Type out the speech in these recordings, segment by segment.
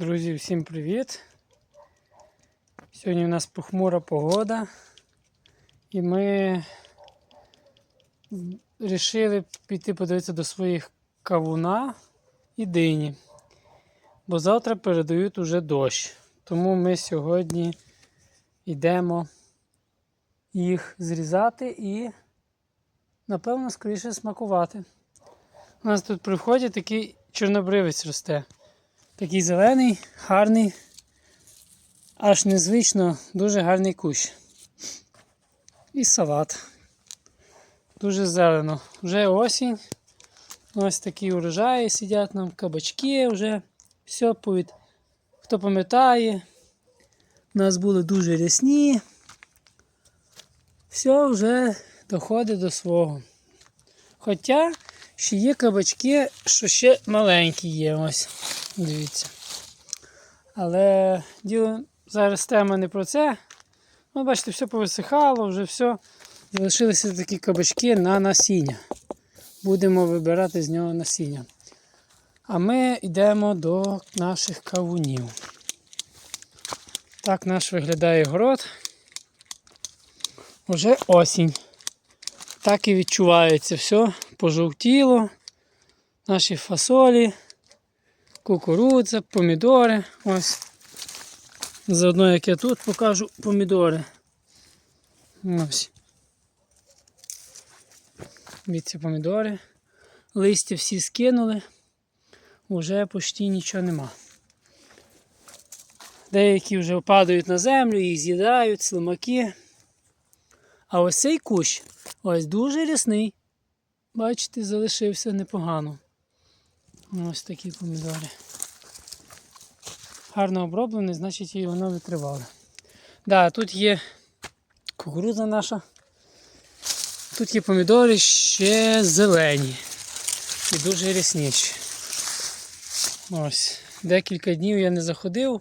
Друзі, всім привіт! Сьогодні у нас похмура погода, і ми вирішили піти подивитися до своїх кавуна і дині. Бо завтра передають уже дощ. Тому ми сьогодні йдемо їх зрізати і, напевно, скоріше смакувати. У нас тут при вході такий чорнобривець росте. Такий зелений, гарний, аж незвично дуже гарний кущ. І салат. Дуже зелено. Вже осінь. Ось такі урожаї сидять нам, кабачки вже. Все. Хто пам'ятає, у нас були дуже рясні. Все вже доходить до свого. Хоча ще є кабачки, що ще маленькі є. Ось. Дивіться. Але діло зараз тема не про це. Ну, бачите, все повисихало, вже все. Залишилися такі кабачки на насіння. Будемо вибирати з нього насіння. А ми йдемо до наших кавунів. Так наш виглядає город. Уже осінь. Так і відчувається все. Пожовтіло. Наші фасолі кукурудза, помідори. Ось. Заодно, як я тут покажу помідори. Ось. Дивіться помідори. Листя всі скинули. Уже почти нічого нема. Деякі вже падають на землю, їх з'їдають, слимаки. А ось цей кущ ось дуже рясний. Бачите, залишився непогано. Ось такі помідори. Гарно оброблений, значить і воно витривале. Да, тут є кукурудза наша. Тут є помідори ще зелені і дуже рясніші. Ось. Декілька днів я не заходив,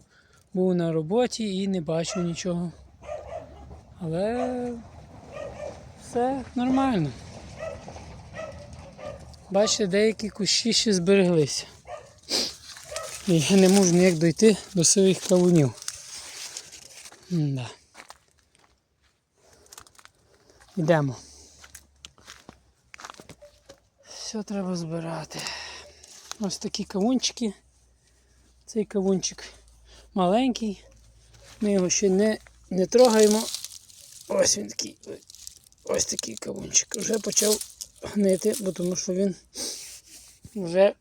був на роботі і не бачив нічого. Але все нормально. Бачите, деякі кущі ще збереглися. І я не можу ніяк дойти до своїх кавунів. Да. Йдемо. Все треба збирати. Ось такі кавунчики. Цей кавунчик маленький. Ми його ще не, не трогаємо. Ось він такий. Ось такий кавунчик. Вже почав гнити, бо тому що він вже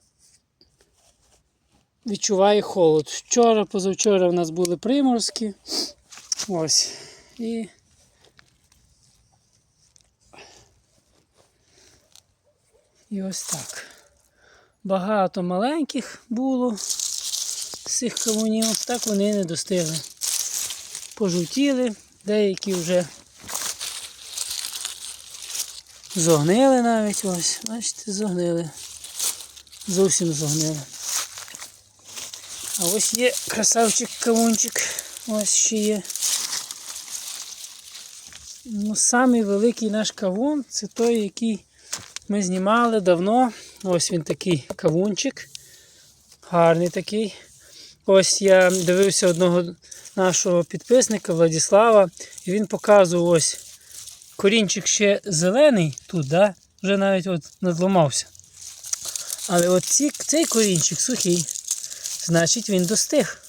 відчуває холод. Вчора, позавчора в нас були приморські. Ось. І І ось так. Багато маленьких було з цих кавунів, так вони не достигли. Пожовтіли, деякі вже Зогнили навіть ось, бачите, зогнили. Зовсім зогнили. А ось є красавчик кавунчик. Ось ще є. Ну, Самий великий наш кавун це той, який ми знімали давно. Ось він такий кавунчик. Гарний такий. Ось я дивився одного нашого підписника Владислава, і він показував ось корінчик ще зелений тут, да? вже навіть от надломався. Але от ці, цей корінчик сухий, значить він достиг.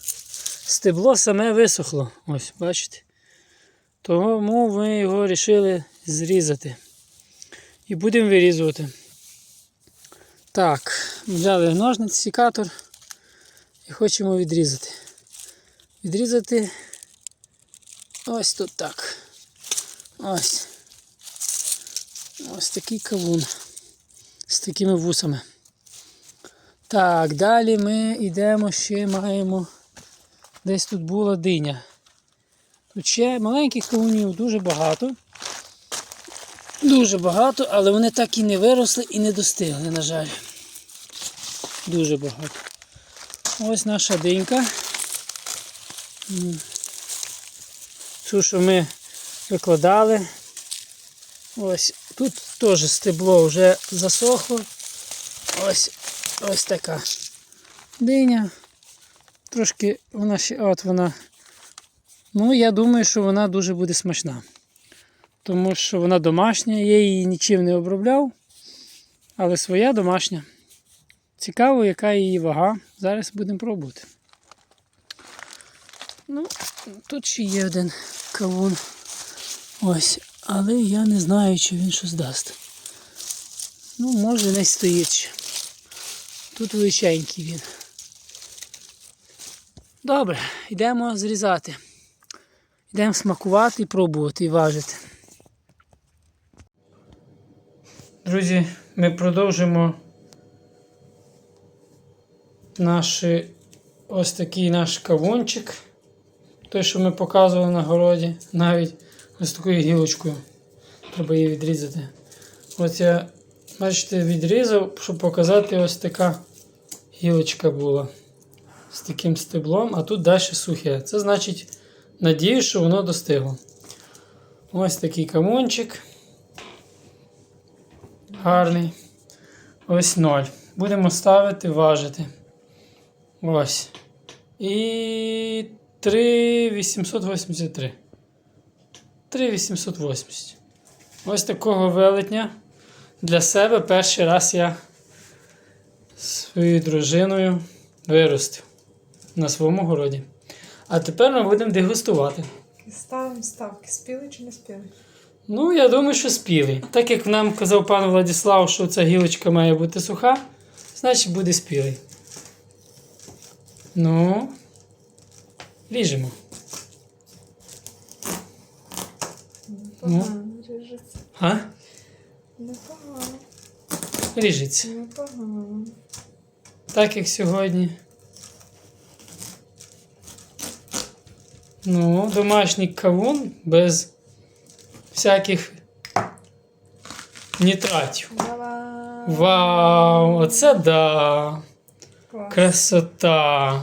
Стебло саме висохло. Ось, бачите? Тому ми його вирішили зрізати. І будемо вирізувати. Так, взяли ножниць, секатор і хочемо відрізати. Відрізати ось тут так. Ось. Ось такий кавун з такими вусами. Так, далі ми йдемо ще маємо. Десь тут була диня. Тут ще маленьких кавунів дуже багато. Дуже багато, але вони так і не виросли і не достигли, на жаль. Дуже багато. Ось наша динька. Цю, що ми викладали. Ось тут теж стебло вже засохло. Ось ось така диня. трошки вона ще. От вона. Ну, я думаю, що вона дуже буде смачна. Тому що вона домашня, я її нічим не обробляв, але своя домашня. Цікаво, яка її вага. Зараз будемо пробувати. Ну, тут ще є один кавун. Ось. Але я не знаю, чи він щось дасть. Ну, може, не стоїть. Тут величенький він. Добре, йдемо зрізати. Йдемо смакувати і пробувати і важити. Друзі, ми продовжимо наш ось такий наш кавунчик. Той, що ми показували на городі, навіть ось такою гілочкою. Треба її відрізати. Ось я, бачите, відрізав, щоб показати, ось така гілочка була з таким стеблом, а тут далі сухе. Це значить, надію, що воно достигло. Ось такий камончик. Гарний. Ось ноль. Будемо ставити, важити. Ось. І 3,883. 3,880. Ось такого велетня для себе перший раз я з своєю дружиною виростив на своєму городі. А тепер ми будемо дегустувати. Ставимо ставки. Спіли чи не спіли? Ну, я думаю, що спілий. Так як нам казав пан Владислав, що ця гілочка має бути суха, значить буде спілий. Ну, ріжемо. Непогано ріжеться. А? Непогано. Ріжеться. Непогано. Так як сьогодні. Ну, домашній кавун без всяких нітратів. Вау! Вау! Оце да! Клас. Красота!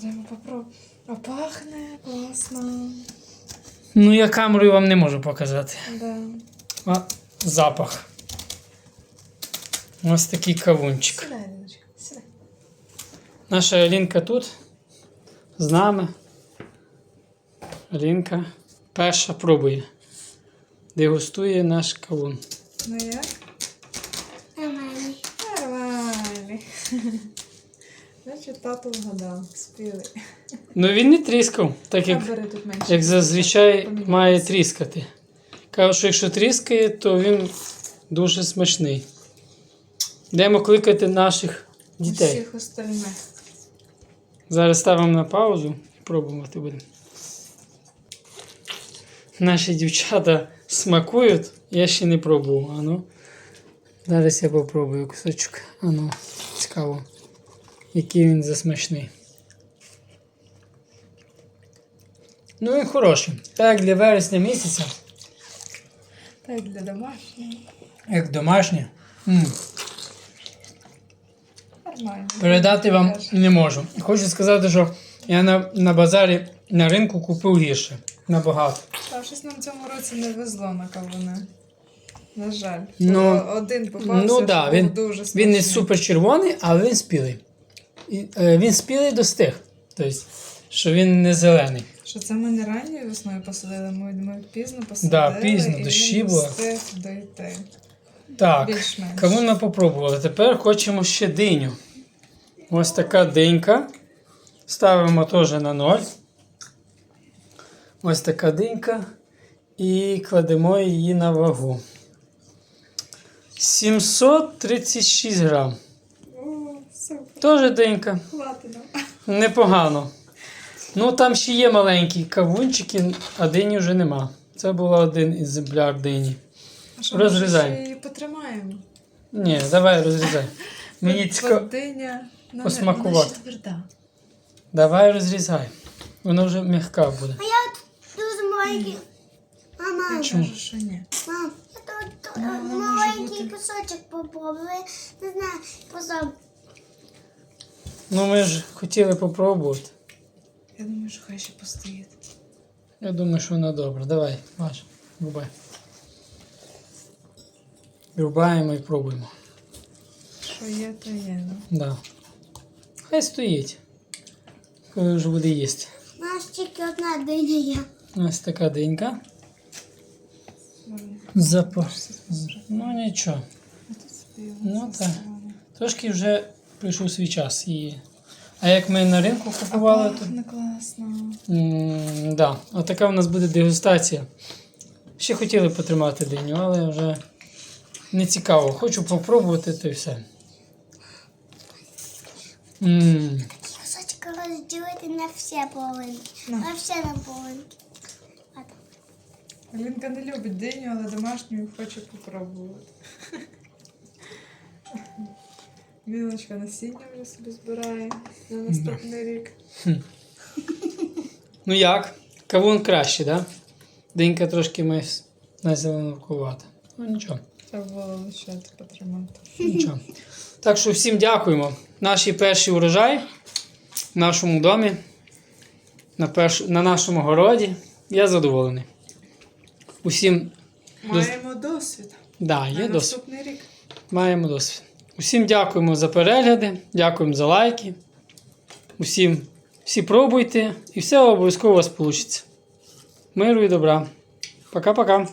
Треба попробувати. А пахне класно. Ну, я камерою вам не можу показати. Да. А, запах. Ось такий кавунчик. Сідай, Ліночка, сідай. Наша Алінка тут з нами. Алінка перша пробує. Дегустує наш кавун. Ну як? Нормальний. Значить, тато вгадав. Спіли. Ну він не тріскав, так як, А, тут менше. як зазвичай Поміняється. має тріскати. Кажу, що якщо тріскає, то він дуже смачний. Йдемо кликати наших дітей. Усіх остальних. Зараз ставимо на паузу і пробувати будемо. Наші дівчата смакують, я ще не пробував. Ану. Зараз я попробую кусочок. Ану, цікаво, який він засмачний. Ну він хороший. Так для вересня місяця, Так, для домашнього. як домашнє. м, Нормально. Передати вам не можу. Хочу сказати, що я на, на базарі на ринку купив гірше. Набагато. Та щось нам цьому році не везло на кавуни. На жаль. Ну, один попався, ну да, він- дуже Він не смачний. супер червоний, але він спілий. І, е, він спілий достиг. Тобто, що він не зелений. Що це ми не ранньою весною посадили, ми, ми пізно посадили. Да, пізно, і дощі він було. встиг дойти. Так, Більш-менш. кавун ми попробували. Тепер хочемо ще диню. Ось така динька. Ставимо теж на ноль. Ось така динька. І кладемо її на вагу. 736 грам. Супер, Теж динька. хватить нам. Непогано. Ну, там ще є маленькі кавунчики, а дині вже нема. Це був один екземпляр дині. А що, Розрізай. ще її потримаємо? Ні, давай розрізай. Мені цікаво. Диня, ну, посмакувати. Вона ще тверда. Давай розрізай. Воно вже м'яка буде. Дуже маленький. Мама, Я Чому? кажу, що ні. мам, я тут тут може маленький бути. кусочок попробую. Не знаю, просто Ну ми ж хотіли попробувати. Я думаю, що хай ще постоїть. Я думаю, що вона добра. Давай, Маш, рубай. Рубаємо і пробуємо. Що є, то є. Ну. Да. Хай стоїть. коли вже буде їсти. У нас тільки одна диня є. Ось така динька. Запа... Ну нічого. Ну так. Трошки вже прийшов свій час її. А як ми на ринку купували, то. Пахне класно. М, да. Отака у нас буде дегустація. Ще хотіли потримати диню, але вже не цікаво. Хочу попробувати, то й все. М, Кусочки розділити на всі половинки. На. На всі на половинки. Алінка не любить диню, але домашню хоче попробувати. Білочка насіння вже собі збирає на наступний рік. Ну як? Кавун краще, так? Да? Динька трошки ми назеленкувата. Ну нічого. Треба було лишати потримати. Нічого. Так що всім дякуємо. Наш перший урожай в нашому домі, на, перш... на нашому городі. Я задоволений. Усім Маємо досвід. да, На досвід. наступний рік. Маємо досвід. Усім дякуємо за перегляди, дякуємо за лайки. Усім всі пробуйте і все обов'язково у вас вийде. Миру і добра. Пока-пока.